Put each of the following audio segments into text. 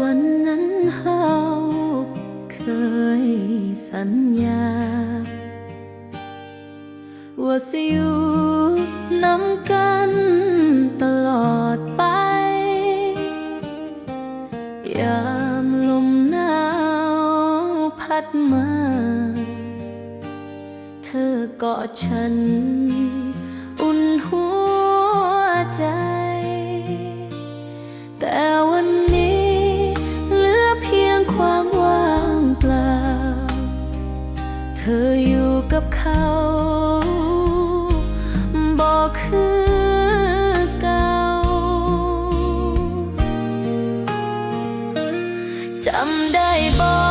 วันนั้นเฮาเคยสัญญา ว่าสิอยู่นำกัน กอดฉัน อุ่นหัวใจ แต่วันนี้เหลือเพียงความว่างเปล่า เธออยู่กับเขาบอกคือเก่าจำได้บอก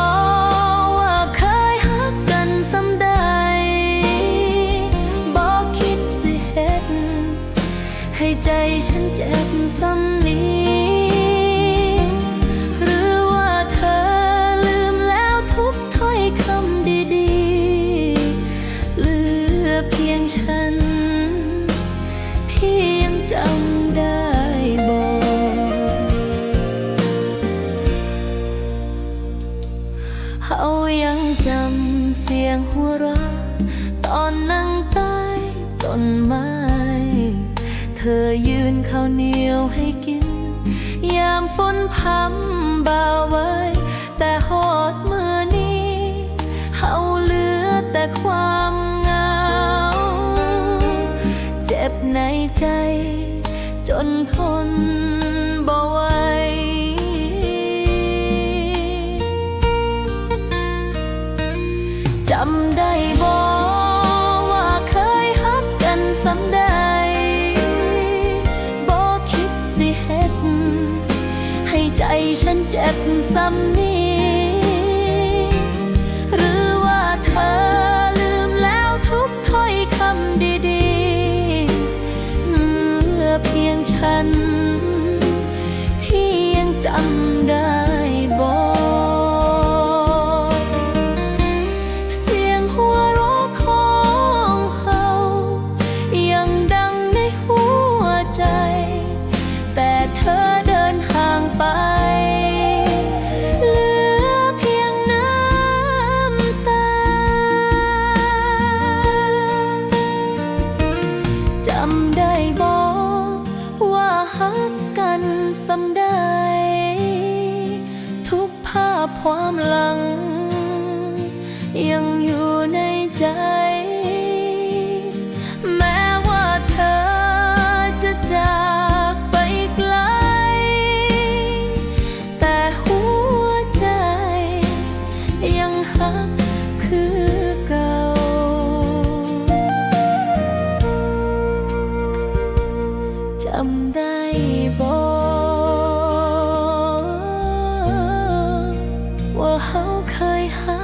ใจฉันเจ็บซ้ำนี้หรือว่าเธอลืมแล้วทุกถ้อยคำดีเหลือเพียงฉัน ที่ยังจำได้บอกเขายังจำเสียงหัวเราะตอนนั่งใต้ต้นไม้ อยืนข้าวเหนียวให้กิน ยามฝนพรำบ่าวไว้ แต่หอดมือนี้เขาเหลือแต่ความเหงา เจ็บในใจ จนทนบ่ไหวจำได้บ ฉันเจ็บซ้ำนี้ 我好开下